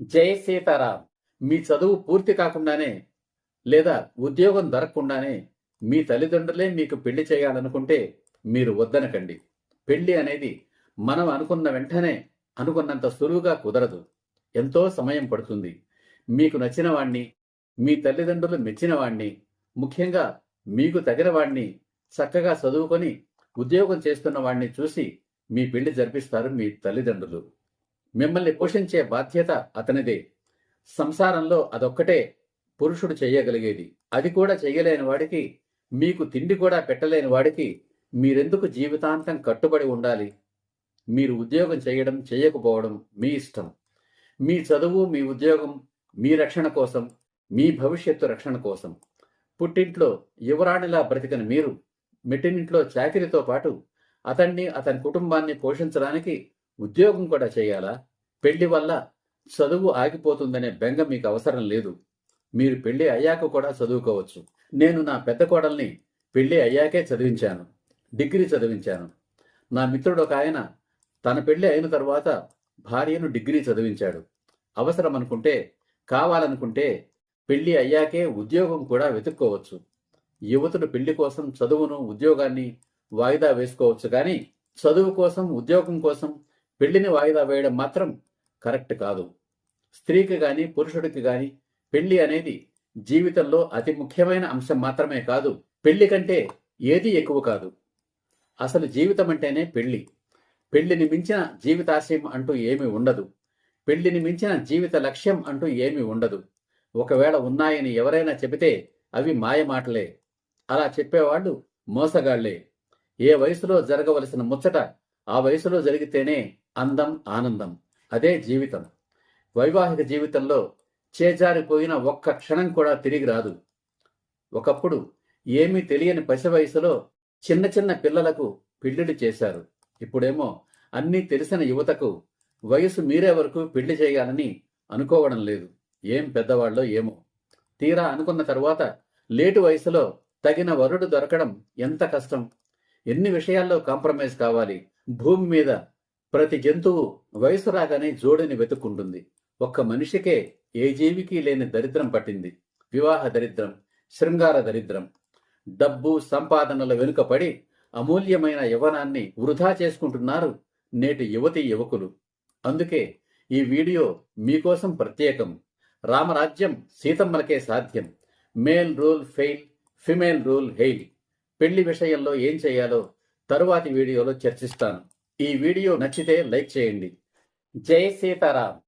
జై సీతారాం. మీ చదువు పూర్తి కాకుండానే లేదా ఉద్యోగం దొరకకుండానే మీ తల్లిదండ్రులే మీకు పెళ్ళి చేయాలనుకుంటే మీరు వద్దనకండి. పెళ్ళి అనేది మనం అనుకున్న వెంటనే అనుకున్నంత సులువుగా కుదరదు. ఎంతో సమయం పడుతుంది. మీకు నచ్చిన వాణ్ణి మీ తల్లిదండ్రులు మెచ్చిన వాణ్ణి ముఖ్యంగా మీకు తగిన వాణ్ణి చక్కగా చదువుకొని ఉద్యోగం చేస్తున్న వాణ్ణి చూసి మీ పెళ్ళి జరిపిస్తారు మీ తల్లిదండ్రులు. మిమ్మల్ని పోషించే బాధ్యత అతనిదే. సంసారంలో అదొక్కటే పురుషుడు చెయ్యగలిగేది. అది కూడా చెయ్యలేని వాడికి మీకు తిండి కూడా పెట్టలేని వాడికి మీరెందుకు జీవితాంతం కట్టుబడి ఉండాలి? మీరు ఉద్యోగం చేయడం చేయకపోవడం మీ ఇష్టం. మీ చదువు మీ ఉద్యోగం మీ రక్షణ కోసం మీ భవిష్యత్తు రక్షణ కోసం. పుట్టింట్లో యువరాణిలా బ్రతికిన మీరు మెట్టినింట్లో చాకిరితో పాటు అతన్ని అతని కుటుంబాన్ని పోషించడానికి ఉద్యోగం కూడా చేయాలా? పెళ్ళి వల్ల చదువు ఆగిపోతుందనే బెంగ మీకు అవసరం లేదు. మీరు పెళ్ళి అయ్యాక కూడా చదువుకోవచ్చు. నేను నా పెద్ద కోడల్ని పెళ్ళి అయ్యాకే చదివించాను. డిగ్రీ చదివించాను. నా మిత్రుడు ఒక ఆయన తన పెళ్ళి అయిన తర్వాత భార్యను డిగ్రీ చదివించాడు. అవసరం అనుకుంటే కావాలనుకుంటే పెళ్ళి అయ్యాకే ఉద్యోగం కూడా వెతుక్కోవచ్చు. యువతుడు పెళ్ళి కోసం చదువును ఉద్యోగాన్ని వాయిదా వేసుకోవచ్చు కానీ చదువు కోసం ఉద్యోగం కోసం పెళ్ళిని వాయిదా వేయడం మాత్రం కరెక్ట్ కాదు. స్త్రీకి కానీ పురుషుడికి కానీ పెళ్ళి అనేది జీవితంలో అతి ముఖ్యమైన అంశం మాత్రమే కాదు. పెళ్ళి కంటే ఏది ఎక్కువ కాదు. అసలు జీవితం అంటేనే పెళ్ళి. పెళ్ళిని మించిన జీవితాశయం అంటూ ఏమీ ఉండదు. పెళ్ళిని మించిన జీవిత లక్ష్యం అంటూ ఏమీ ఉండదు. ఒకవేళ ఉన్నాయని ఎవరైనా చెబితే అవి మాయమాటలే అలా చెప్పేవాళ్ళు మోసగాళ్ళే. ఏ వయసులో జరగవలసిన ముచ్చట ఆ వయసులో జరిగితేనే అందం ఆనందం. అదే జీవితం. వైవాహిక జీవితంలో చేజారిపోయిన ఒక్క క్షణం కూడా తిరిగి రాదు. ఒకప్పుడు ఏమీ తెలియని పసి వయసులో చిన్న చిన్న పిల్లలకు పెళ్ళిళ్ళు చేశారు. ఇప్పుడేమో అన్నీ తెలిసిన యువతకు వయసు మీరే వరకు పెళ్ళి చేయాలని అనుకోవడం లేదు. ఏం పెద్దవాళ్ళో ఏమో. తీరా అనుకున్న తరువాత లేటు వయసులో తగిన వరుడు దొరకడం ఎంత కష్టం. ఎన్ని విషయాల్లో కాంప్రమైజ్ కావాలి? భూమి మీద ప్రతి జంతువు వయసు రాగానే జోడిని వెతుక్కుంటుంది. ఒక్క మనిషికే ఏ జీవికి లేని దరిద్రం పట్టింది. వివాహ దరిద్రం శృంగార దరిద్రం. డబ్బు సంపాదనల వెనుకపడి అమూల్యమైన యవనాన్ని వృధా చేసుకుంటున్నారు నేటి యువతి యువకులు. అందుకే ఈ వీడియో మీకోసం ప్రత్యేకం. రామరాజ్యం సీతమ్మలకే సాధ్యం. Male rule fail female rule hail. పెళ్ళి విషయంలో ఏం చేయాలో తరువాతి వీడియోలో చర్చిస్తాను. ఈ వీడియో నచ్చితే లైక్ చేయండి. జై సీతారాం.